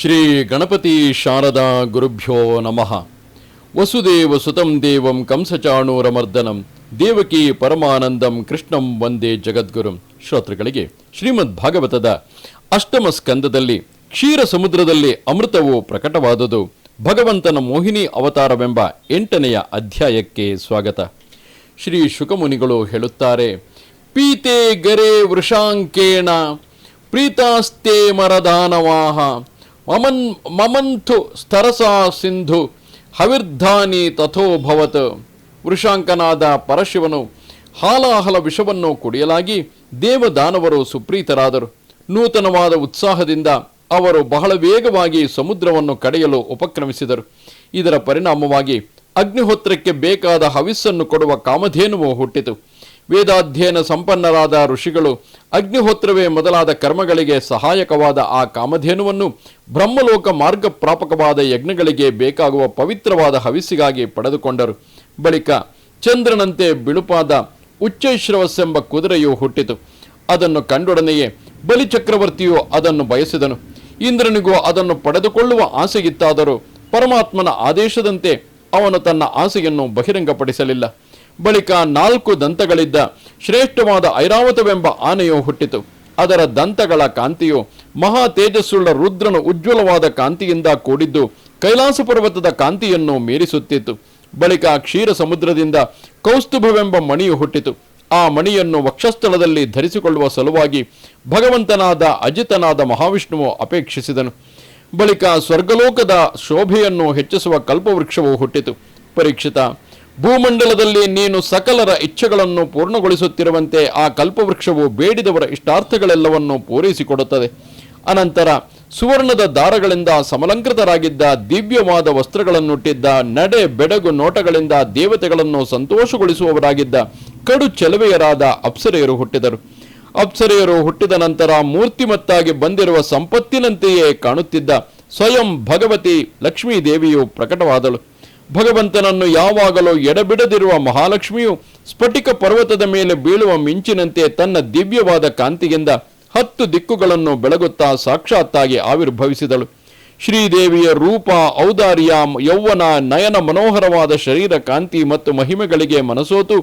ಶ್ರೀ ಗಣಪತಿ ಶಾರದಾ ಗುರುಭ್ಯೋ ನಮಃ. ವಸುದೇವ ಸುತಂ ದೇವಂ ಕಂಸಚಾಣೂರಮರ್ದನಂ, ದೇವಕಿ ಪರಮಾನಂದಂ ಕೃಷ್ಣಂ ವಂದೇ ಜಗದ್ಗುರುಂ. ಶ್ರೋತೃಗಳಿಗೆ ಶ್ರೀಮದ್ ಭಾಗವತದ ಅಷ್ಟಮ ಸ್ಕಂದದಲ್ಲಿ ಕ್ಷೀರ ಸಮುದ್ರದಲ್ಲಿ ಅಮೃತವು ಪ್ರಕಟವಾದುದು. ಭಗವಂತನ ಮೋಹಿನಿ ಅವತಾರವೆಂಬ ಎಂಟನೆಯ ಅಧ್ಯಾಯಕ್ಕೆ ಸ್ವಾಗತ. ಶ್ರೀ ಶುಕಮುನಿಗಳು ಹೇಳುತ್ತಾರೆ, ಪೀತೆ ಗರೆ ವೃಷಾಂಕೇಣ, ಪ್ರೀತಾಸ್ತೆ ಮರದಾನವಾಹ ಮಮನ್, ಮಮಂಥು ಸ್ತರಸಾ ಸಿಂಧು, ಹವಿರ್ಧಾನಿ ತಥೋಭವತ್ ವೃಷಾಂಕನಾದ ಪರಶಿವನು ಹಾಲಾಹಲ ವಿಷವನ್ನು ಕುಡಿಯಲಾಗಿ ದೇವದಾನವರು ಸುಪ್ರೀತರಾದರು. ನೂತನವಾದ ಉತ್ಸಾಹದಿಂದ ಅವರು ಬಹಳ ವೇಗವಾಗಿ ಸಮುದ್ರವನ್ನು ಕಡೆಯಲು ಉಪಕ್ರಮಿಸಿದರು. ಇದರ ಪರಿಣಾಮವಾಗಿ ಅಗ್ನಿಹೋತ್ರಕ್ಕೆ ಬೇಕಾದ ಹವಿಸ್ಸನ್ನು ಕೊಡುವ ಕಾಮಧೇನುವು ಹುಟ್ಟಿತು. ವೇದಾಧ್ಯಯನ ಸಂಪನ್ನರಾದ ಋಷಿಗಳು ಅಗ್ನಿಹೋತ್ರವೇ ಮೊದಲಾದ ಕರ್ಮಗಳಿಗೆ ಸಹಾಯಕವಾದ ಆ ಕಾಮಧೇನುವನ್ನು ಬ್ರಹ್ಮಲೋಕ ಮಾರ್ಗ ಪ್ರಾಪಕವಾದ ಯಜ್ಞಗಳಿಗೆ ಬೇಕಾಗುವ ಪವಿತ್ರವಾದ ಹವಿಸಿಗಾಗಿ ಪಡೆದುಕೊಂಡರು. ಬಳಿಕ ಚಂದ್ರನಂತೆ ಬಿಳುಪಾದ ಉಚ್ಚೈಶ್ರವಸ್ಸೆಂಬ ಕುದುರೆಯು ಹುಟ್ಟಿತು. ಅದನ್ನು ಕಂಡೊಡನೆಯೇ ಬಲಿಚಕ್ರವರ್ತಿಯು ಅದನ್ನು ಬಯಸಿದನು. ಇಂದ್ರನಿಗೂ ಅದನ್ನು ಪಡೆದುಕೊಳ್ಳುವ ಆಸೆಗಿತ್ತಾದರೂ ಪರಮಾತ್ಮನ ಆದೇಶದಂತೆ ಅವನು ತನ್ನ ಆಸೆಯನ್ನು ಬಹಿರಂಗಪಡಿಸಲಿಲ್ಲ. ಬಳಿಕ ನಾಲ್ಕು ದಂತಗಳಿದ್ದ ಶ್ರೇಷ್ಠವಾದ ಐರಾವತವೆಂಬ ಆನೆಯು ಹುಟ್ಟಿತು. ಅದರ ದಂತಗಳ ಕಾಂತಿಯು ಮಹಾ ತೇಜಸ್ಸುಳ್ಳ ರುದ್ರನ ಉಜ್ವಲವಾದ ಕಾಂತಿಯಿಂದ ಕೂಡಿದ್ದು ಕೈಲಾಸ ಪರ್ವತದ ಕಾಂತಿಯನ್ನು ಮೀರಿಸುತ್ತಿತ್ತು. ಬಳಿಕ ಕ್ಷೀರ ಸಮುದ್ರದಿಂದ ಕೌಸ್ತುಭವೆಂಬ ಮಣಿಯು ಹುಟ್ಟಿತು. ಆ ಮಣಿಯನ್ನು ವಕ್ಷಸ್ಥಳದಲ್ಲಿ ಧರಿಸಿಕೊಳ್ಳುವ ಸಲುವಾಗಿ ಭಗವಂತನಾದ ಅಜಿತನಾದ ಮಹಾವಿಷ್ಣುವು ಅಪೇಕ್ಷಿಸಿದನು. ಬಳಿಕ ಸ್ವರ್ಗಲೋಕದ ಶೋಭೆಯನ್ನು ಹೆಚ್ಚಿಸುವ ಕಲ್ಪವೃಕ್ಷವು ಹುಟ್ಟಿತು. ಪರೀಕ್ಷಿತ ಭೂಮಂಡಲದಲ್ಲಿ ನೀನು ಸಕಲರ ಇಚ್ಛೆಗಳನ್ನು ಪೂರ್ಣಗೊಳಿಸುತ್ತಿರುವಂತೆ ಆ ಕಲ್ಪವೃಕ್ಷವು ಬೇಡಿದವರ ಇಷ್ಟಾರ್ಥಗಳೆಲ್ಲವನ್ನು ಪೂರೈಸಿಕೊಡುತ್ತದೆ. ಅನಂತರ ಸುವರ್ಣದ ದಾರಗಳಿಂದ ಸಮಲಂಕೃತರಾಗಿದ್ದ ದಿವ್ಯವಾದ ವಸ್ತ್ರಗಳನ್ನುಟ್ಟಿದ್ದ ನಡೆ ಬೆಡಗು ನೋಟಗಳಿಂದ ದೇವತೆಗಳನ್ನು ಸಂತೋಷಗೊಳಿಸುವವರಾಗಿದ್ದ ಕಡು ಚೆಲುವೆಯರಾದ ಅಪ್ಸರೆಯರು ಹುಟ್ಟಿದರು. ಅಪ್ಸರೆಯರು ಹುಟ್ಟಿದ ನಂತರ ಮೂರ್ತಿಮತ್ತಾಗಿ ಬಂದಿರುವ ಸಂಪತ್ತಿನಂತೆಯೇ ಕಾಣುತ್ತಿದ್ದ ಸ್ವಯಂ ಭಗವತಿ ಲಕ್ಷ್ಮೀ ದೇವಿಯು ಪ್ರಕಟವಾದಳು. ಭಗವಂತನನ್ನು ಯಾವಾಗಲೂ ಎಡಬಿಡದಿರುವ ಮಹಾಲಕ್ಷ್ಮಿಯು ಸ್ಫಟಿಕ ಪರ್ವತದ ಮೇಲೆ ಬೀಳುವ ಮಿಂಚಿನಂತೆ ತನ್ನ ದಿವ್ಯವಾದ ಕಾಂತಿಯಿಂದ ಹತ್ತು ದಿಕ್ಕುಗಳನ್ನು ಬೆಳಗುತ್ತಾ ಸಾಕ್ಷಾತ್ತಾಗಿ ಆವಿರ್ಭವಿಸಿದಳು. ಶ್ರೀದೇವಿಯ ರೂಪ, ಔದಾರ್ಯ, ಯೌವನ, ನಯನ ಮನೋಹರವಾದ ಶರೀರ ಕಾಂತಿ ಮತ್ತು ಮಹಿಮೆಗಳಿಗೆ ಮನಸೋತು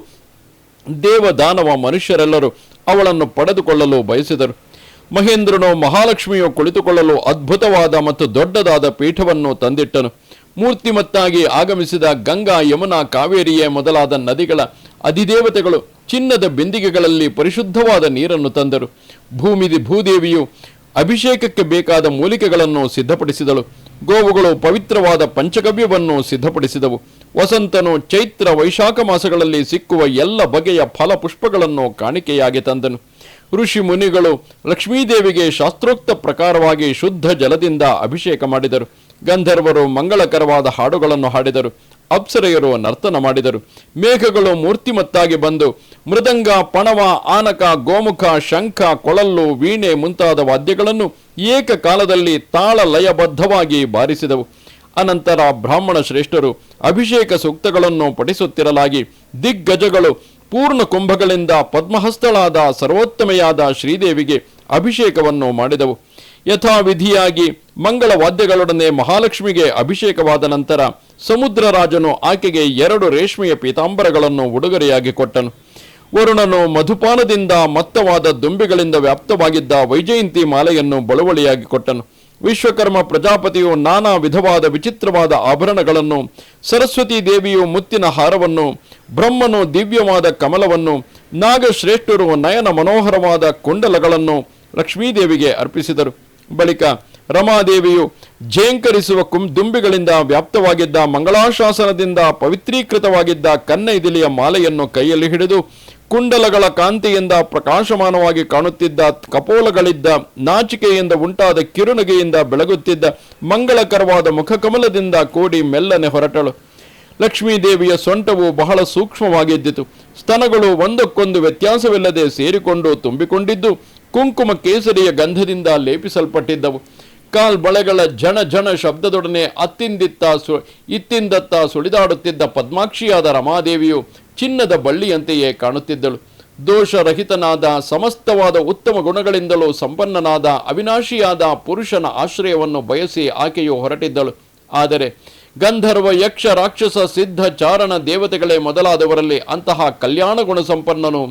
ದೇವದಾನವ ಮನುಷ್ಯರೆಲ್ಲರೂ ಅವಳನ್ನು ಪಡೆದುಕೊಳ್ಳಲು ಬಯಸಿದರು. ಮಹೇಂದ್ರನು ಮಹಾಲಕ್ಷ್ಮಿಯು ಕುಳಿತುಕೊಳ್ಳಲು ಅದ್ಭುತವಾದ ಮತ್ತು ದೊಡ್ಡದಾದ ಪೀಠವನ್ನು ತಂದಿಟ್ಟನು. ಮೂರ್ತಿಮತ್ತಾಗಿ ಆಗಮಿಸಿದ ಗಂಗಾ, ಯಮುನಾ, ಕಾವೇರಿಯೇ ಮೊದಲಾದ ನದಿಗಳ ಅಧಿದೇವತೆಗಳು ಚಿನ್ನದ ಬಿಂದಿಗೆಗಳಲ್ಲಿ ಪರಿಶುದ್ಧವಾದ ನೀರನ್ನು ತಂದರು. ಭೂಮಿದಿ ಭೂದೇವಿಯು ಅಭಿಷೇಕಕ್ಕೆ ಬೇಕಾದ ಮೂಲಿಕೆಗಳನ್ನು ಸಿದ್ಧಪಡಿಸಿದಳು. ಗೋವುಗಳು ಪವಿತ್ರವಾದ ಪಂಚಗವ್ಯವನ್ನು ಸಿದ್ಧಪಡಿಸಿದವು. ವಸಂತನು ಚೈತ್ರ ವೈಶಾಖ ಮಾಸಗಳಲ್ಲಿ ಸಿಕ್ಕುವ ಎಲ್ಲ ಬಗೆಯ ಫಲಪುಷ್ಪಗಳನ್ನು ಕಾಣಿಕೆಯಾಗಿ ತಂದನು. ಋಷಿ ಮುನಿಗಳು ಲಕ್ಷ್ಮೀದೇವಿಗೆ ಶಾಸ್ತ್ರೋಕ್ತ ಪ್ರಕಾರವಾಗಿ ಶುದ್ಧ ಜಲದಿಂದ ಅಭಿಷೇಕ ಮಾಡಿದರು. ಗಂಧರ್ವರು ಮಂಗಳಕರವಾದ ಹಾಡುಗಳನ್ನು ಹಾಡಿದರು. ಅಪ್ಸರೆಯರು ನರ್ತನ ಮಾಡಿದರು. ಮೇಘಗಳು ಮೂರ್ತಿಮತ್ತಾಗಿ ಬಂದು ಮೃದಂಗ, ಪಣವ, ಆನಕ, ಗೋಮುಖ, ಶಂಖ, ಕೊಳಲ್ಲು, ವೀಣೆ ಮುಂತಾದ ವಾದ್ಯಗಳನ್ನು ಏಕಕಾಲದಲ್ಲಿ ತಾಳ ಲಯಬದ್ಧವಾಗಿ ಬಾರಿಸಿದವು. ಅನಂತರ ಬ್ರಾಹ್ಮಣ ಶ್ರೇಷ್ಠರು ಅಭಿಷೇಕ ಸೂಕ್ತಗಳನ್ನು ಪಠಿಸುತ್ತಿರಲಾಗಿ ದಿಗ್ಗಜಗಳು ಪೂರ್ಣ ಕುಂಭಗಳಿಂದ ಪದ್ಮಹಸ್ತಳಾದ ಸರ್ವೋತ್ತಮೆಯಾದ ಶ್ರೀದೇವಿಗೆ ಅಭಿಷೇಕವನ್ನು ಮಾಡಿದವು. ಯಥಾವಿಧಿಯಾಗಿ ಮಂಗಳ ವಾದ್ಯಗಳೊಡನೆ ಮಹಾಲಕ್ಷ್ಮಿಗೆ ಅಭಿಷೇಕವಾದ ನಂತರ ಸಮುದ್ರ ರಾಜನು ಆಕೆಗೆ ಎರಡು ರೇಷ್ಮೆಯ ಪೀತಾಂಬರಗಳನ್ನು ಉಡುಗೊರೆಯಾಗಿ ಕೊಟ್ಟನು. ವರುಣನು ಮಧುಪಾನದಿಂದ ಮತ್ತವಾದ ದುಂಬಿಗಳಿಂದ ವ್ಯಾಪ್ತವಾಗಿದ್ದ ವೈಜಯಂತಿ ಮಾಲೆಯನ್ನು ಬಳುವಳಿಯಾಗಿ ಕೊಟ್ಟನು. ವಿಶ್ವಕರ್ಮ ಪ್ರಜಾಪತಿಯು ನಾನಾ ವಿಧವಾದ ವಿಚಿತ್ರವಾದ ಆಭರಣಗಳನ್ನು, ಸರಸ್ವತಿ ದೇವಿಯು ಮುತ್ತಿನ ಹಾರವನ್ನು, ಬ್ರಹ್ಮನು ದಿವ್ಯವಾದ ಕಮಲವನ್ನು, ನಾಗಶ್ರೇಷ್ಠರು ನಯನ ಮನೋಹರವಾದ ಕುಂಡಲಗಳನ್ನು ಲಕ್ಷ್ಮೀದೇವಿಗೆ ಅರ್ಪಿಸಿದರು. ಬಳಿಕ ರಮಾದೇವಿಯು ಜೇಂಕರಿಸುವ ದುಂಬಿಗಳಿಂದ ವ್ಯಾಪ್ತವಾಗಿದ್ದ ಮಂಗಳಾಶಾಸನದಿಂದ ಪವಿತ್ರೀಕೃತವಾಗಿದ್ದ ಕನ್ನೈದಿಲಿಯ ಮಾಲೆಯನ್ನು ಕೈಯಲ್ಲಿ ಹಿಡಿದು ಕುಂಡಲಗಳ ಕಾಂತಿಯಿಂದ ಪ್ರಕಾಶಮಾನವಾಗಿ ಕಾಣುತ್ತಿದ್ದ ಕಪೋಲಗಳಿದ್ದ ನಾಚಿಕೆಯಿಂದ ಉಂಟಾದ ಕಿರುನಗೆಯಿಂದ ಬೆಳಗುತ್ತಿದ್ದ ಮಂಗಳಕರವಾದ ಮುಖಕಮಲದಿಂದ ಕೂಡಿ ಮೆಲ್ಲನೆ ಹೊರಟಳು. ಲಕ್ಷ್ಮೀದೇವಿಯ ಸೊಂಟವು ಬಹಳ ಸೂಕ್ಷ್ಮವಾಗಿದ್ದಿತು. ಸ್ತನಗಳು ಒಂದಕ್ಕೊಂದು ವ್ಯತ್ಯಾಸವಿಲ್ಲದೆ ಸೇರಿಕೊಂಡು ತುಂಬಿಕೊಂಡಿದ್ದು. ಕುಂಕುಮ ಕೇಸರಿಯ ಗಂಧದಿಂದ ಲೇಪಿಸಲ್ಪಟ್ಟಿದ್ದವು. ಕಾಲ್ಬಳೆಗಳ ಜನ ಜನ ಶಬ್ದದೊಡನೆ ಅತ್ತಿಂದಿತ್ತ ಸು, ಇತ್ತಿಂದತ್ತ ಸುಳಿದಾಡುತ್ತಿದ್ದ ಪದ್ಮಾಕ್ಷಿಯಾದ ರಮಾದೇವಿಯು ಚಿನ್ನದ ಬಳ್ಳಿಯಂತೆಯೇ ಕಾಣುತ್ತಿದ್ದಳು. ದೋಷರಹಿತನಾದ ಸಮಸ್ತವಾದ ಉತ್ತಮ ಗುಣಗಳಿಂದಲೂ ಸಂಪನ್ನನಾದ ಅವಿನಾಶಿಯಾದ ಪುರುಷನ ಆಶ್ರಯವನ್ನು ಬಯಸಿ ಆಕೆಯು ಹೊರಟಿದ್ದಳು. ಆದರೆ ಗಂಧರ್ವ, ಯಕ್ಷ, ರಾಕ್ಷಸ, ಸಿದ್ಧ, ಚಾರಣ ದೇವತೆಗಳೇ ಮೊದಲಾದವರಲ್ಲಿ ಅಂತಹ ಕಲ್ಯಾಣ ಗುಣ ಸಂಪನ್ನನು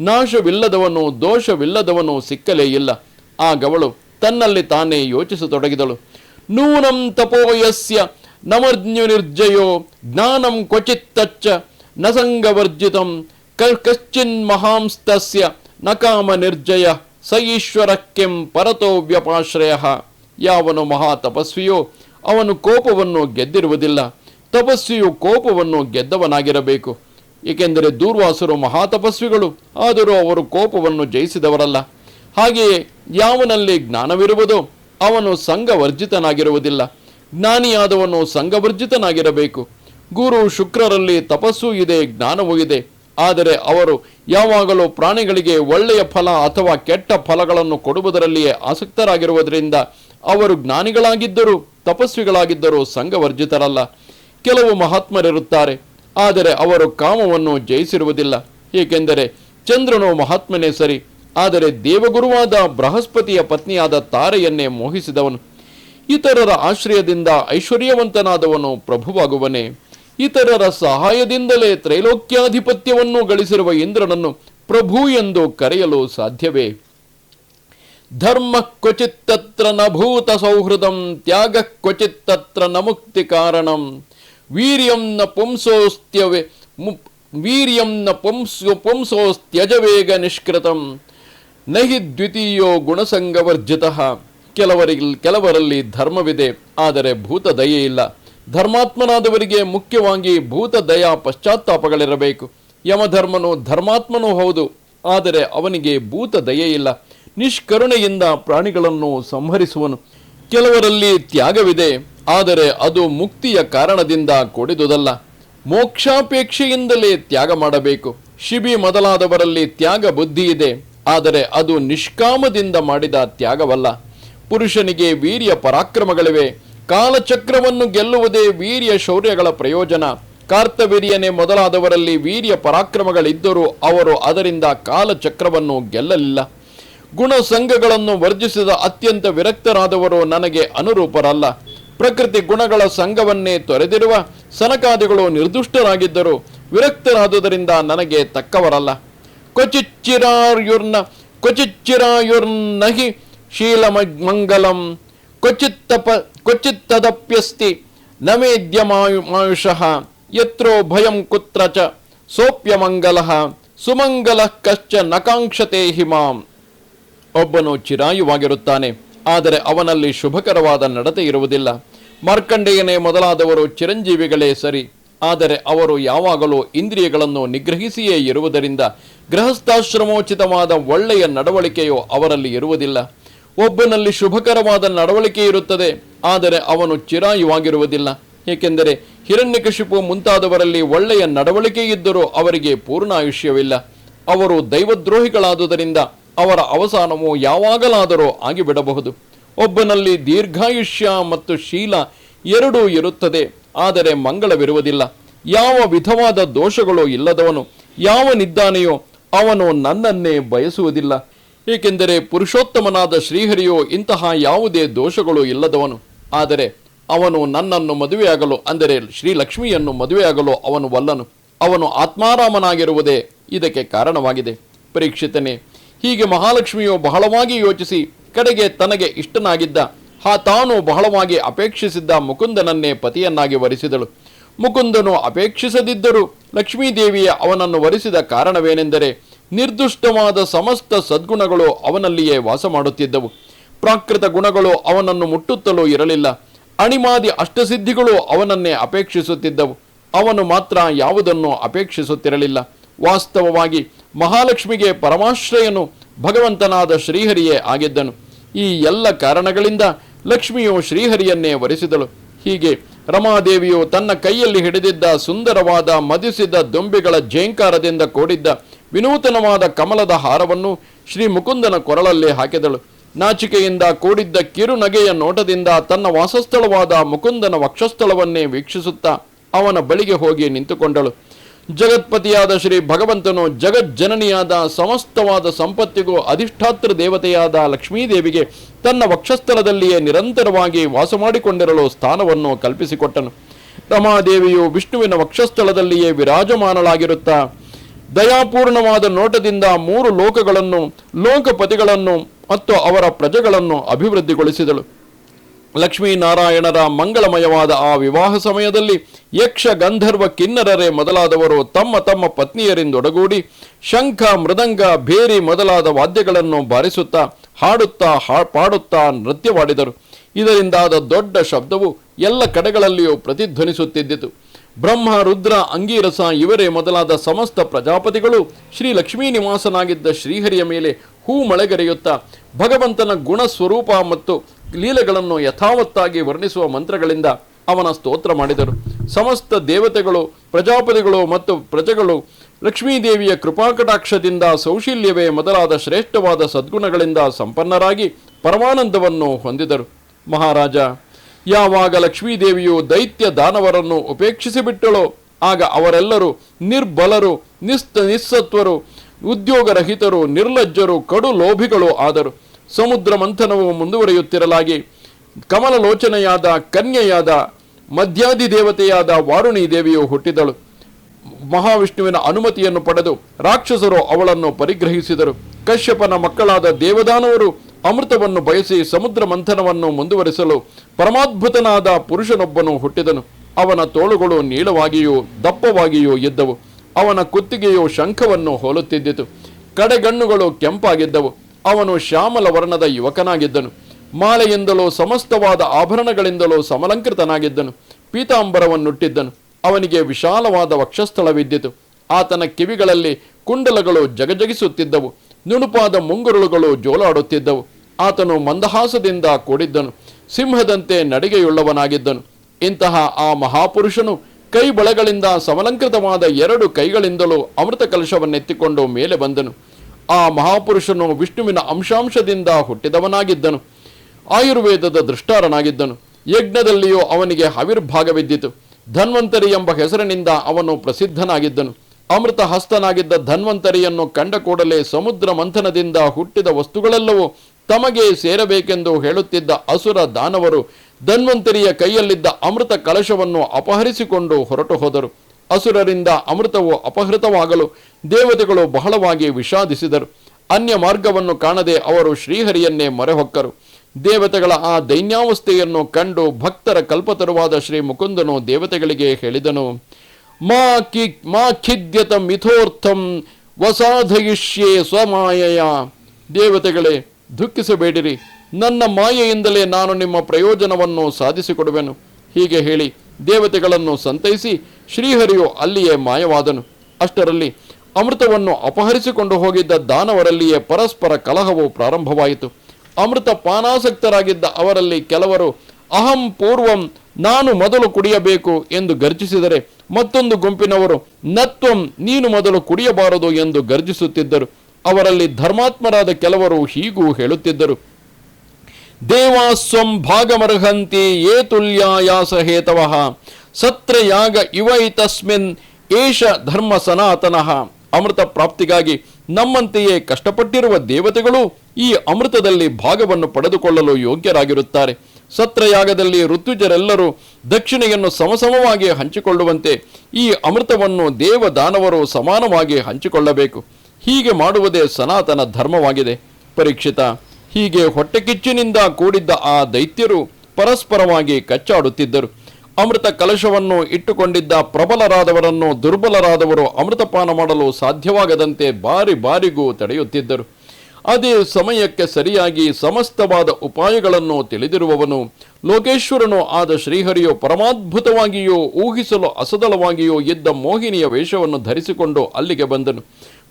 ನಾಶವಿಲ್ಲದವನು, ದೋಷವಿಲ್ಲದವನು ಸಿಕ್ಕಲೇ ಇಲ್ಲ. ಆಗವಳು ತನ್ನಲ್ಲಿ ತಾನೇ ಯೋಚಿಸತೊಡಗಿದಳು. ನೂನಂ ತಪೋಯಸ್ಯ ನಮರ್ಜ್ಞು ನಿರ್ಜಯೋ, ಜ್ಞಾನಂ ಕ್ವಚಿತ್ತಚ್ಚ, ನಸಂಗವರ್ಜಿತಂ ಸಂಗವರ್ಜಿತಂ ಕ ಕಶ್ಚಿನ್ ಮಹಾಂಸ್ತಸ್ಯ ನ ಕಾಮ ನಿರ್ಜಯ, ಸ ಈಶ್ವರಕ್ಕೆಂ ಪರತೋ ವ್ಯಪಾಶ್ರಯ. ಯಾವನು ಮಹಾ ತಪಸ್ವಿಯೋ ಅವನು ಕೋಪವನ್ನು ಗೆದ್ದಿರುವುದಿಲ್ಲ. ತಪಸ್ವಿಯು ಕೋಪವನ್ನು ಗೆದ್ದವನಾಗಿರಬೇಕು. ಏಕೆಂದರೆ ದೂರ್ವಾಸರು ಮಹಾತಪಸ್ವಿಗಳು, ಆದರೂ ಅವರು ಕೋಪವನ್ನು ಜಯಿಸಿದವರಲ್ಲ. ಹಾಗೆಯೇ ಯಾವನಲ್ಲಿ ಜ್ಞಾನವಿರುವುದೋ ಅವನು ಸಂಘವರ್ಜಿತನಾಗಿರುವುದಿಲ್ಲ. ಜ್ಞಾನಿಯಾದವನು ಸಂಘವರ್ಜಿತನಾಗಿರಬೇಕು. ಗುರು ಶುಕ್ರರಲ್ಲಿ ತಪಸ್ಸು ಇದೆ, ಜ್ಞಾನವೂ ಇದೆ. ಆದರೆ ಅವರು ಯಾವಾಗಲೂ ಪ್ರಾಣಿಗಳಿಗೆ ಒಳ್ಳೆಯ ಫಲ ಅಥವಾ ಕೆಟ್ಟ ಫಲಗಳನ್ನು ಕೊಡುವುದರಲ್ಲಿಯೇ ಆಸಕ್ತರಾಗಿರುವುದರಿಂದ ಅವರು ಜ್ಞಾನಿಗಳಾಗಿದ್ದರೂ, ತಪಸ್ವಿಗಳಾಗಿದ್ದರೂ ಸಂಘವರ್ಜಿತರಲ್ಲ. ಕೆಲವು ಮಹಾತ್ಮರಿರುತ್ತಾರೆ ಆದರೆ ಅವರು ಕಾಮವನ್ನು ಜಯಿಸಿರುವುದಿಲ್ಲ. ಏಕೆಂದರೆ ಚಂದ್ರನು ಮಹಾತ್ಮನೇ ಸರಿ, ಆದರೆ ದೇವಗುರುವಾದ ಬೃಹಸ್ಪತಿಯ ಪತ್ನಿಯಾದ ತಾರೆಯನ್ನೇ ಮೋಹಿಸಿದವನು. ಇತರರ ಆಶ್ರಯದಿಂದ ಐಶ್ವರ್ಯವಂತನಾದವನು ಪ್ರಭುವಾಗುವನೇ. ಇತರರ ಸಹಾಯದಿಂದಲೇ ತ್ರೈಲೋಕ್ಯಾಧಿಪತ್ಯವನ್ನು ಗಳಿಸಿರುವ ಇಂದ್ರನನ್ನು ಪ್ರಭು ಎಂದು ಕರೆಯಲು ಸಾಧ್ಯವೇ? ಧರ್ಮ ಕ್ವಚಿತ್ತತ್ರ ನ ಭೂತ ಸೌಹೃದಂ, ತ್ಯಾಗ ಕ್ವಚಿತ್ತತ್ರ ನ ಮುಕ್ತಿ ಕಾರಣಂ. ವೀರ್ಯಂ ನ ಪುಂಸೋಸ್ತ್ಯವೇ ವೀರ್ಯಂನ ಪುಂಸೋ ಪುಂಸೋಸ್ತ್ಯಜವೇಗ ನಿಷ್ಕೃತಂ. ನಹಿ ದ್ವಿತೀಯೋ ಗುಣಸಂಗವರ್ಜಿತ. ಕೆಲವರಿಗೆ ಕೆಲವರಲ್ಲಿ ಧರ್ಮವಿದೆ, ಆದರೆ ಭೂತ ದಯೆ ಇಲ್ಲ. ಧರ್ಮಾತ್ಮನಾದವರಿಗೆ ಮುಖ್ಯವಾಗಿ ಭೂತ ದಯ ಪಶ್ಚಾತ್ತಾಪಗಳಿರಬೇಕು. ಯಮಧರ್ಮನು ಧರ್ಮಾತ್ಮನೂ ಹೌದು, ಆದರೆ ಅವನಿಗೆ ಭೂತ ದಯೆ ಇಲ್ಲ. ನಿಷ್ಕರುಣೆಯಿಂದ ಪ್ರಾಣಿಗಳನ್ನು ಸಂಹರಿಸುವನು. ಕೆಲವರಲ್ಲಿ ತ್ಯಾಗವಿದೆ ಆದರೆ ಅದು ಮುಕ್ತಿಯ ಕಾರಣದಿಂದ ಕೊಡಿದುದಲ್ಲ. ಮೋಕ್ಷಾಪೇಕ್ಷೆಯಿಂದಲೇ ತ್ಯಾಗ ಮಾಡಬೇಕು. ಶಿಬಿ ಮೊದಲಾದವರಲ್ಲಿ ತ್ಯಾಗ ಬುದ್ಧಿ ಇದೆ. ಆದರೆ ಅದು ನಿಷ್ಕಾಮದಿಂದ ಮಾಡಿದ ತ್ಯಾಗವಲ್ಲ. ಪುರುಷನಿಗೆ ವೀರ್ಯ ಪರಾಕ್ರಮಗಳಿವೆ. ಕಾಲಚಕ್ರವನ್ನು ಗೆಲ್ಲುವುದೇ ವೀರ್ಯ ಶೌರ್ಯಗಳ ಪ್ರಯೋಜನ. ಕಾರ್ತವೀರ್ಯನೇ ಮೊದಲಾದವರಲ್ಲಿ ವೀರ್ಯ ಪರಾಕ್ರಮಗಳಿದ್ದರೂ ಅವರು ಅದರಿಂದ ಕಾಲಚಕ್ರವನ್ನು ಗೆಲ್ಲಲಿಲ್ಲ. ಗುಣ ಸಂಘಗಳನ್ನು ವರ್ಜಿಸಿದ ಅತ್ಯಂತ ವಿರಕ್ತರಾದವರು ನನಗೆ ಅನುರೂಪರಲ್ಲ. ಪ್ರಕೃತಿ ಗುಣಗಳ ಸಂಘವನ್ನೇ ತೊರೆದಿರುವ ಸನಕಾದಿಗಳು ನಿರ್ದುಷ್ಟರಾಗಿದ್ದರು ವಿರಕ್ತರಾದುದರಿಂದ ನನಗೆ ತಕ್ಕವರಲ್ಲ. ಕ್ವಚಿಚ್ಚಿರಾರ್ಯುರ್ನ ಕ್ವಚಿಚ್ಚಿರಾಯುರ್ನಹಿ ಶೀಲಮಂಗಲಂ ಕ್ವಚಿತ್ತಪ ಕೊಚಿತ್ತದಪ್ಯಸ್ತಿ ನಮೇದ್ಯಮಾಯು ಮಾಯುಷಃ ಯತ್ರೋ ಭಯಂ ಕುತ್ರ ಚ ಸೋಪ್ಯಮಂಗಲಃ ಸುಮಂಗಲಃ ಕಶ್ಚ ನಕಾಂಕ್ಷತೆ ಹಿಮಾಂ ಒಬ್ಬನು ಚಿರಾಯುವಾಗಿರುತ್ತಾನೆ, ಆದರೆ ಅವನಲ್ಲಿ ಶುಭಕರವಾದ ನಡತೆ ಇರುವುದಿಲ್ಲ. ಮಾರ್ಕಂಡೇಯನೇ ಮೊದಲಾದವರು ಚಿರಂಜೀವಿಗಳೇ ಸರಿ, ಆದರೆ ಅವರು ಯಾವಾಗಲೂ ಇಂದ್ರಿಯಗಳನ್ನು ನಿಗ್ರಹಿಸಿಯೇ ಇರುವುದರಿಂದ ಗೃಹಸ್ಥಾಶ್ರಮೋಚಿತವಾದ ಒಳ್ಳೆಯ ನಡವಳಿಕೆಯು ಅವರಲ್ಲಿ ಇರುವುದಿಲ್ಲ. ಒಬ್ಬನಲ್ಲಿ ಶುಭಕರವಾದ ನಡವಳಿಕೆ ಇರುತ್ತದೆ, ಆದರೆ ಅವನು ಚಿರಾಯುವಾಗಿರುವುದಿಲ್ಲ. ಏಕೆಂದರೆ ಹಿರಣ್ಯಕಶಿಪು ಮುಂತಾದವರಲ್ಲಿ ಒಳ್ಳೆಯ ನಡವಳಿಕೆ ಇದ್ದರೂ ಅವರಿಗೆ ಪೂರ್ಣ ಆಯುಷ್ಯವಿಲ್ಲ ಅವರು ದೈವದ್ರೋಹಿಗಳಾದುದರಿಂದ ಅವರ ಅವಸಾನವು ಯಾವಾಗಲಾದರೂ ಆಗಿಬಿಡಬಹುದು. ಒಬ್ಬನಲ್ಲಿ ದೀರ್ಘಾಯುಷ್ಯ ಮತ್ತು ಶೀಲ ಎರಡೂ ಇರುತ್ತದೆ. ಆದರೆ ಮಂಗಳವಿರುವುದಿಲ್ಲ. ಯಾವ ವಿಧವಾದ ದೋಷಗಳು ಇಲ್ಲದವನು ಯಾವನಿದ್ದಾನೆಯೋ ಅವನು ನನ್ನನ್ನೇ ಬಯಸುವುದಿಲ್ಲ. ಏಕೆಂದರೆ ಪುರುಷೋತ್ತಮನಾದ ಶ್ರೀಹರಿಯು ಇಂತಹ ಯಾವುದೇ ದೋಷಗಳು ಇಲ್ಲದವನು. ಆದರೆ ಅವನು ನನ್ನನ್ನು ಮದುವೆಯಾಗಲು, ಅಂದರೆ ಶ್ರೀಲಕ್ಷ್ಮಿಯನ್ನು ಮದುವೆಯಾಗಲು ಅವನು ವಲ್ಲನು ಅವನು ಆತ್ಮಾರಾಮನಾಗಿರುವುದೇ ಇದಕ್ಕೆ ಕಾರಣವಾಗಿದೆ. ಪರೀಕ್ಷಿತನೇ, ಹೀಗೆ ಮಹಾಲಕ್ಷ್ಮಿಯು ಬಹಳವಾಗಿ ಯೋಚಿಸಿ ಕಡೆಗೆ ತನಗೆ ಇಷ್ಟನಾಗಿದ್ದ, ಆ ತಾನು ಬಹಳವಾಗಿ ಅಪೇಕ್ಷಿಸಿದ್ದ ಮುಕುಂದನನ್ನೇ ಪತಿಯನ್ನಾಗಿ ವರಿಸಿದಳು. ಮುಕುಂದನು ಅಪೇಕ್ಷಿಸದಿದ್ದರೂ ಲಕ್ಷ್ಮೀದೇವಿಯ ಅವನನ್ನು ವರಿಸಿದ ಕಾರಣವೇನೆಂದರೆ ನಿರ್ದುಷ್ಟವಾದ ಸಮಸ್ತ ಸದ್ಗುಣಗಳು ಅವನಲ್ಲಿಯೇ ವಾಸ ಮಾಡುತ್ತಿದ್ದವು. ಪ್ರಾಕೃತ ಗುಣಗಳು ಅವನನ್ನು ಮುಟ್ಟುತ್ತಲೂ ಇರಲಿಲ್ಲ. ಅಣಿಮಾದಿ ಅಷ್ಟಸಿದ್ಧಿಗಳು ಅವನನ್ನೇ ಅಪೇಕ್ಷಿಸುತ್ತಿದ್ದವು. ಅವನು ಮಾತ್ರ ಯಾವುದನ್ನು ಅಪೇಕ್ಷಿಸುತ್ತಿರಲಿಲ್ಲ. ವಾಸ್ತವವಾಗಿ ಮಹಾಲಕ್ಷ್ಮಿಗೆ ಪರಮಾಶ್ರಯನು ಭಗವಂತನಾದ ಶ್ರೀಹರಿಯೇ ಆಗಿದ್ದನು. ಈ ಎಲ್ಲ ಕಾರಣಗಳಿಂದ ಲಕ್ಷ್ಮಿಯು ಶ್ರೀಹರಿಯನ್ನೇ ವರಿಸಿದಳು. ಹೀಗೆ ರಮಾದೇವಿಯು ತನ್ನ ಕೈಯಲ್ಲಿ ಹಿಡಿದಿದ್ದ ಸುಂದರವಾದ ಮದಿಸಿದ ದೊಂಬಿಗಳ ಜೇಂಕಾರದಿಂದ ಕೂಡಿದ್ದ ವಿನೂತನವಾದ ಕಮಲದ ಹಾರವನ್ನು ಶ್ರೀ ಮುಕುಂದನ ಕೊರಳಲ್ಲಿ ಹಾಕಿದಳು. ನಾಚಿಕೆಯಿಂದ ಕೂಡಿದ್ದ ಕಿರುನಗೆಯ ನೋಟದಿಂದ ತನ್ನ ವಾಸಸ್ಥಳವಾದ ಮುಕುಂದನ ವಕ್ಷಸ್ಥಳವನ್ನೇ ವೀಕ್ಷಿಸುತ್ತಾ ಅವನ ಬಳಿಗೆ ಹೋಗಿ ನಿಂತುಕೊಂಡಳು. ಜಗತ್ಪತಿಯಾದ ಶ್ರೀ ಭಗವಂತನು ಜಗಜ್ಜನನಿಯಾದ ಸಮಸ್ತವಾದ ಸಂಪತ್ತಿಗೂ ಅಧಿಷ್ಠಾತೃ ದೇವತೆಯಾದ ಲಕ್ಷ್ಮೀದೇವಿಗೆ ತನ್ನ ವಕ್ಷಸ್ಥಲದಲ್ಲಿಯೇ ನಿರಂತರವಾಗಿ ವಾಸ ಮಾಡಿಕೊಂಡಿರಲು ಸ್ಥಾನವನ್ನು ಕಲ್ಪಿಸಿಕೊಟ್ಟನು. ರಮಾದೇವಿಯು ವಿಷ್ಣುವಿನ ವಕ್ಷಸ್ಥಳದಲ್ಲಿಯೇ ವಿರಾಜಮಾನಳಾಗಿರುತ್ತಾ, ದಯಾಪೂರ್ಣವಾದ ನೋಟದಿಂದ ಮೂರು ಲೋಕಗಳನ್ನು, ಲೋಕಪತಿಗಳನ್ನು ಮತ್ತು ಅವರ ಪ್ರಜೆಗಳನ್ನು ಅಭಿವೃದ್ಧಿಗೊಳಿಸಿದಳು. ಲಕ್ಷ್ಮೀನಾರಾಯಣರ ಮಂಗಳಮಯವಾದ ಆ ವಿವಾಹ ಸಮಯದಲ್ಲಿ ಯಕ್ಷ ಗಂಧರ್ವ ಕಿನ್ನರರೆ ಮೊದಲಾದವರು ತಮ್ಮ ತಮ್ಮ ಪತ್ನಿಯರಿಂದೊಡಗೂಡಿ ಶಂಖ, ಮೃದಂಗ, ಭೇರಿ ಮೊದಲಾದ ವಾದ್ಯಗಳನ್ನು ಬಾರಿಸುತ್ತಾ, ಹಾಡುತ್ತಾ ಪಾಡುತ್ತಾ ನೃತ್ಯವಾಡಿದರು. ಇದರಿಂದಾದ ದೊಡ್ಡ ಶಬ್ದವು ಎಲ್ಲ ಕಡೆಗಳಲ್ಲಿಯೂ ಪ್ರತಿಧ್ವನಿಸುತ್ತಿದ್ದಿತು. ಬ್ರಹ್ಮ, ರುದ್ರ, ಅಂಗೀರಸ ಇವರೇ ಮೊದಲಾದ ಸಮಸ್ತ ಪ್ರಜಾಪತಿಗಳು ಶ್ರೀ ಲಕ್ಷ್ಮೀ ನಿವಾಸನಾಗಿದ್ದ ಶ್ರೀಹರಿಯ ಮೇಲೆ ಹೂ ಮಳೆಗರೆಯುತ್ತಾ ಭಗವಂತನ ಗುಣ ಸ್ವರೂಪ ಮತ್ತು ಲೀಲೆಗಳನ್ನು ಯಥಾವತ್ತಾಗಿ ವರ್ಣಿಸುವ ಮಂತ್ರಗಳಿಂದ ಅವನ ಸ್ತೋತ್ರ ಮಾಡಿದರು. ಸಮಸ್ತ ದೇವತೆಗಳು, ಪ್ರಜಾಪತಿಗಳು ಮತ್ತು ಪ್ರಜೆಗಳು ಲಕ್ಷ್ಮೀದೇವಿಯ ಕೃಪಾಕಟಾಕ್ಷದಿಂದ ಸೌಶೀಲ್ಯವೇ ಮೊದಲಾದ ಶ್ರೇಷ್ಠವಾದ ಸದ್ಗುಣಗಳಿಂದ ಸಂಪನ್ನರಾಗಿ ಪರಮಾನಂದವನ್ನು ಹೊಂದಿದರು. ಮಹಾರಾಜ, ಯಾವಾಗ ಲಕ್ಷ್ಮೀದೇವಿಯು ದೈತ್ಯ ದಾನವರನ್ನು ಉಪೇಕ್ಷಿಸಿಬಿಟ್ಟಳೋ, ಆಗ ಅವರೆಲ್ಲರೂ ನಿರ್ಬಲರು, ನಿಸ್ತ, ನಿಸ್ಸತ್ವರು, ಉದ್ಯೋಗರಹಿತರು, ನಿರ್ಲಜ್ಜರು ಕಡು ಲೋಭಿಗಳು ಆದರು. ಸಮುದ್ರ ಮಂಥನವು ಮುಂದುವರಿಯುತ್ತಿರಲಾಗಿ ಕಮಲಲೋಚನೆಯಾದ, ಕನ್ಯೆಯಾದ, ಮಧ್ಯಾದಿ ದೇವತೆಯಾದ ವಾರುಣಿ ದೇವಿಯು ಹುಟ್ಟಿದಳು. ಮಹಾವಿಷ್ಣುವಿನ ಅನುಮತಿಯನ್ನು ಪಡೆದು ರಾಕ್ಷಸರು ಅವಳನ್ನು ಪರಿಗ್ರಹಿಸಿದರು. ಕಶ್ಯಪನ ಮಕ್ಕಳಾದ ದೇವದಾನವರು ಅಮೃತವನ್ನು ಬಯಸಿ ಸಮುದ್ರ ಮಂಥನವನ್ನು ಮುಂದುವರಿಸಲು ಪರಮಾದ್ಭುತನಾದ ಪುರುಷನೊಬ್ಬನು ಹುಟ್ಟಿದನು. ಅವನ ತೋಳುಗಳು ನೀಳವಾಗಿಯೂ ದಪ್ಪವಾಗಿಯೂ ಇದ್ದವು. ಅವನ ಕುತ್ತಿಗೆಯು ಶಂಖವನ್ನು ಹೋಲುತ್ತಿದ್ದಿತು. ಕಡೆಗಣ್ಣುಗಳು ಕೆಂಪಾಗಿದ್ದವು. ಅವನು ಶ್ಯಾಮಲ ವರ್ಣದ ಯುವಕನಾಗಿದ್ದನು. ಮಾಲೆಯಿಂದಲೋ ಸಮಸ್ತವಾದ ಆಭರಣಗಳಿಂದಲೋ ಸಮಲಂಕೃತನಾಗಿದ್ದನು. ಪೀತಾಂಬರವನ್ನುಟ್ಟಿದ್ದನು. ಅವನಿಗೆ ವಿಶಾಲವಾದ ವಕ್ಷಸ್ಥಳವಿದ್ದಿತು. ಆತನ ಕಿವಿಗಳಲ್ಲಿ ಕುಂಡಲಗಳು ಜಗಜಗಿಸುತ್ತಿದ್ದವು. ನುಣುಪಾದ ಮುಂಗುರುಳುಗಳು ಜೋಲಾಡುತ್ತಿದ್ದವು. ಆತನು ಮಂದಹಾಸದಿಂದ ಕೂಡಿದ್ದನು. ಸಿಂಹದಂತೆ ನಡಿಗೆಯುಳ್ಳವನಾಗಿದ್ದನು. ಇಂತಹ ಆ ಮಹಾಪುರುಷನು ಕೈ ಬಳಗಳಿಂದ ಸಮಲಂಕೃತವಾದ ಎರಡು ಕೈಗಳಿಂದಲೂ ಅಮೃತ ಕಲಶವನ್ನೆತ್ತಿಕೊಂಡು ಮೇಲೆ ಬಂದನು. ಆ ಮಹಾಪುರುಷನು ವಿಷ್ಣುವಿನ ಅಂಶಾಂಶದಿಂದ ಹುಟ್ಟಿದವನಾಗಿದ್ದನು. ಆಯುರ್ವೇದದ ದೃಷ್ಟಾರನಾಗಿದ್ದನು ಯಜ್ಞದಲ್ಲಿಯೂ ಅವನಿಗೆ ಆವಿರ್ಭಾಗವಿದ್ದಿತು ಧನ್ವಂತರಿ ಎಂಬ ಹೆಸರಿನಿಂದ ಅವನು ಪ್ರಸಿದ್ಧನಾಗಿದ್ದನು. ಅಮೃತ ಹಸ್ತನಾಗಿದ್ದ ಧನ್ವಂತರಿಯನ್ನು ಕಂಡ ಕೂಡಲೇ ಸಮುದ್ರ ಮಂಥನದಿಂದ ಹುಟ್ಟಿದ ವಸ್ತುಗಳೆಲ್ಲವೂ ತಮಗೆ ಸೇರಬೇಕೆಂದು ಹೇಳುತ್ತಿದ್ದ ಅಸುರ ದಾನವರು ಧನ್ವಂತರಿಯ ಕೈಯಲ್ಲಿದ್ದ ಅಮೃತ ಕಲಶವನ್ನು ಅಪಹರಿಸಿಕೊಂಡು ಹೊರಟು ಹೋದರು. ಅಸುರರಿಂದ ಅಮೃತವು ಅಪಹೃತವಾಗಲು ದೇವತೆಗಳು ಬಹಳವಾಗಿ ವಿಷಾದಿಸಿದರು. ಅನ್ಯ ಮಾರ್ಗವನ್ನು ಕಾಣದೆ ಅವರು ಶ್ರೀಹರಿಯನ್ನೇ ಮೊರೆಹೊಕ್ಕರು. ದೇವತೆಗಳ ಆ ದೈನ್ಯಾವಸ್ಥೆಯನ್ನು ಕಂಡು ಭಕ್ತರ ಕಲ್ಪತರುವಾದ ಶ್ರೀ ಮುಕುಂದನು ದೇವತೆಗಳಿಗೆ ಹೇಳಿದನು, ಮಾ ಕಿ, ಮಾ ಖಿದ್ಯತ ಮಿಥೋರ್ಥಂ ವಸಾಧಯಿಷ್ಯೇ ಸ್ವಮಾಯಯ. ದೇವತೆಗಳೇ, ದುಃಖಿಸಬೇಡಿರಿ. ನನ್ನ ಮಾಯೆಯಿಂದಲೇ ನಾನು ನಿಮ್ಮ ಪ್ರಯೋಜನವನ್ನು ಸಾಧಿಸಿಕೊಡುವೆನು. ಹೀಗೆ ಹೇಳಿ ದೇವತೆಗಳನ್ನು ಸಂತೈಸಿ ಶ್ರೀಹರಿಯು ಅಲ್ಲಿಯೇ ಮಾಯವಾದನು. ಅಷ್ಟರಲ್ಲಿ ಅಮೃತವನ್ನು ಅಪಹರಿಸಿಕೊಂಡು ಹೋಗಿದ್ದ ದಾನವರಲ್ಲಿಯೇ ಪರಸ್ಪರ ಕಲಹವು ಪ್ರಾರಂಭವಾಯಿತು. ಅಮೃತ ಪಾನಾಸಕ್ತರಾಗಿದ್ದ ಅವರಲ್ಲಿ ಕೆಲವರು, ಅಹಂ ಪೂರ್ವಂ ನಾನು ಮೊದಲು ಕುಡಿಯಬೇಕು ಎಂದು ಗರ್ಜಿಸಿದರೆ ಮತ್ತೊಂದು ಗುಂಪಿನವರು, ನತ್ವಂ ನೀನು ಮೊದಲು ಕುಡಿಯಬಾರದು ಎಂದು ಗರ್ಜಿಸುತ್ತಿದ್ದರು. ಅವರಲ್ಲಿ ಧರ್ಮಾತ್ಮರಾದ ಕೆಲವರು ಹೀಗೂ ಹೇಳುತ್ತಿದ್ದರು ದೇವಾಸ್ವಂ ಭಾಗಮರ್ಹಂತಿ ಏ ತುಲ್ಯಾಯಾಸ ಹೇತವಃ ಸತ್ರ ಯಾಗ ಇವೈತಸ್ಮಿನ್ ಏಷ ಧರ್ಮ ಸನಾತನಃ. ಅಮೃತ ಪ್ರಾಪ್ತಿಗಾಗಿ ನಮ್ಮಂತೆಯೇ ಕಷ್ಟಪಟ್ಟಿರುವ ದೇವತೆಗಳು ಈ ಅಮೃತದಲ್ಲಿ ಭಾಗವನ್ನು ಪಡೆದುಕೊಳ್ಳಲು ಯೋಗ್ಯರಾಗಿರುತ್ತಾರೆ. ಸತ್ರಯಾಗದಲ್ಲಿ ಋತುಜರೆಲ್ಲರೂ ದಕ್ಷಿಣೆಯನ್ನು ಸಮಸಮವಾಗಿ ಹಂಚಿಕೊಳ್ಳುವಂತೆ ಈ ಅಮೃತವನ್ನು ದೇವದಾನವರು ಸಮಾನವಾಗಿ ಹಂಚಿಕೊಳ್ಳಬೇಕು. ಹೀಗೆ ಮಾಡುವುದೇ ಸನಾತನ ಧರ್ಮವಾಗಿದೆ. ಪರೀಕ್ಷಿತ, ಹೀಗೆ ಹೊಟ್ಟೆಕಿಚ್ಚಿನಿಂದ ಕೂಡಿದ್ದ ಆ ದೈತ್ಯರು ಪರಸ್ಪರವಾಗಿ ಕಚ್ಚಾಡುತ್ತಿದ್ದರು. ಅಮೃತ ಕಲಶವನ್ನು ಇಟ್ಟುಕೊಂಡಿದ್ದ ಪ್ರಬಲರಾದವರನ್ನು ದುರ್ಬಲರಾದವರು ಅಮೃತಪಾನ ಮಾಡಲು ಸಾಧ್ಯವಾಗದಂತೆ ಬಾರಿ ಬಾರಿಗೂ ತಡೆಯುತ್ತಿದ್ದರು. ಅದೇ ಸಮಯಕ್ಕೆ ಸರಿಯಾಗಿ ಸಮಸ್ತವಾದ ಉಪಾಯಗಳನ್ನು ತಿಳಿದಿರುವವನು ಲೋಕೇಶ್ವರನು ಆದ ಶ್ರೀಹರಿಯು ಪರಮಾದ್ಭುತವಾಗಿಯೂ ಊಹಿಸಲು ಅಸದಳವಾಗಿಯೂ ಇದ್ದ ಮೋಹಿನಿಯ ವೇಷವನ್ನು ಧರಿಸಿಕೊಂಡು ಅಲ್ಲಿಗೆ ಬಂದನು.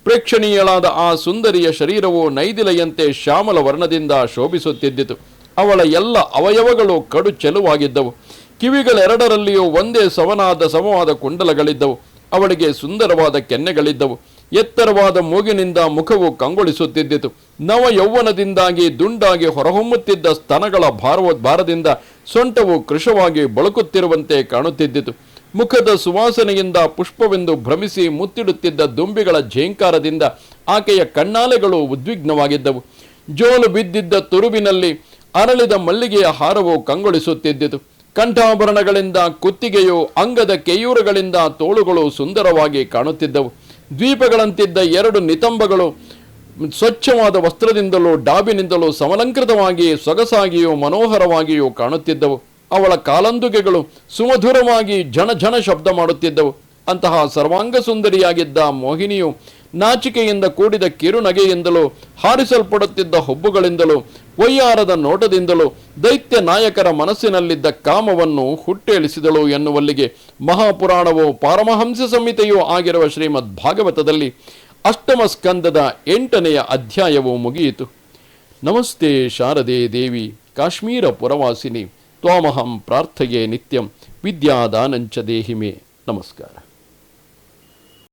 ಪ್ರೇಕ್ಷಣೀಯಳಾದ ಆ ಸುಂದರಿಯ ಶರೀರವು ನೈದಿಲೆಯಂತೆ ಶ್ಯಾಮಲ ವರ್ಣದಿಂದ ಶೋಭಿಸುತ್ತಿದ್ದಿತು. ಅವಳ ಎಲ್ಲ ಅವಯವಗಳು ಕಡು ಚೆಲುವಾಗಿದ್ದವು ಕಿವಿಗಳೆರಡರಲ್ಲಿಯೂ ಒಂದೇ ಸವನಾದ ಸಮವಾದ ಕುಂಡಲಗಳಿದ್ದವು. ಅವಳಿಗೆ ಸುಂದರವಾದ ಕೆನ್ನೆಗಳಿದ್ದವು. ಎತ್ತರವಾದ ಮೂಗಿನಿಂದ ಮುಖವು ಕಂಗೊಳಿಸುತ್ತಿದ್ದಿತು. ನವ ಯೌವನದಿಂದಾಗಿ ದುಂಡಾಗಿ ಹೊರಹೊಮ್ಮುತ್ತಿದ್ದ ಸ್ತನಗಳ ಭಾರವ, ಭಾರದಿಂದ ಸೊಂಟವು ಕೃಶವಾಗಿ ಬಳಕುತ್ತಿರುವಂತೆ ಕಾಣುತ್ತಿದ್ದಿತು. ಮುಖದ ಸುವಾಸನೆಯಿಂದ ಪುಷ್ಪವೆಂದು ಭ್ರಮಿಸಿ ಮುತ್ತಿಡುತ್ತಿದ್ದ ದುಂಬಿಗಳ ಝೇಂಕಾರದಿಂದ ಆಕೆಯ ಕಣ್ಣಾಲೆಗಳು ಉದ್ವಿಗ್ನವಾಗಿದ್ದವು. ಜೋಲು ಬಿದ್ದಿದ್ದ ತುರುವಿನಲ್ಲಿ ಅರಳಿದ ಮಲ್ಲಿಗೆಯ ಹಾರವು ಕಂಗೊಳಿಸುತ್ತಿದ್ದಿತು. ಕಂಠಾಭರಣಗಳಿಂದ ಕುತ್ತಿಗೆಯು ಅಂಗದ ಕೆಯೂರುಗಳಿಂದ ತೋಳುಗಳು ಸುಂದರವಾಗಿ ಕಾಣುತ್ತಿದ್ದವು. ದ್ವೀಪಗಳಂತಿದ್ದ ಎರಡು ನಿತಂಬಗಳು ಸ್ವಚ್ಛವಾದ ವಸ್ತ್ರದಿಂದಲೂ ಡಾಬಿನಿಂದಲೂ ಸಮಲಂಕೃತವಾಗಿ ಸೊಗಸಾಗಿಯೂ ಮನೋಹರವಾಗಿಯೂ ಕಾಣುತ್ತಿದ್ದವು. ಅವಳ ಕಾಲಂದುಗೆಗಳು ಸುಮಧುರವಾಗಿ ಝಣ ಝಣ ಶಬ್ದ ಮಾಡುತ್ತಿದ್ದವು. ಅಂತಹ ಸರ್ವಾಂಗ ಸುಂದರಿಯಾಗಿದ್ದ ಮೋಹಿನಿಯು ನಾಚಿಕೆಯಿಂದ ಕೂಡಿದ ಕಿರುನಗೆಯಿಂದಲೂ, ಹಾರಿಸಲ್ಪಡುತ್ತಿದ್ದ ಹುಬ್ಬುಗಳಿಂದಲೂ ವೈಯಾರದ ನೋಟದಿಂದಲೂ, ದೈತ್ಯ ನಾಯಕರ ಮನಸ್ಸಿನಲ್ಲಿದ್ದ ಕಾಮವನ್ನು ಹುಟ್ಟೇಳಿಸಿದಳು ಎನ್ನುವಲ್ಲಿಗೆ ಮಹಾಪುರಾಣವು ಪಾರಮಹಂಸ ಸಂಹಿತೆಯೂ ಆಗಿರುವ ಶ್ರೀಮದ್ ಭಾಗವತದಲ್ಲಿ ಅಷ್ಟಮ ಸ್ಕಂದದ ಎಂಟನೆಯ ಅಧ್ಯಾಯವು ಮುಗಿಯಿತು. ನಮಸ್ತೆ ಶಾರದೆ ದೇವಿ, ಕಾಶ್ಮೀರ ಪುರವಾಸಿನಿ, ತ್ವಾಮಹಂ ಪ್ರಾರ್ಥೆಯೇ ನಿತ್ಯಂ, ವಿದ್ಯಾದಾನಂಚ ದೇಹಿಮೆ. ನಮಸ್ಕಾರ.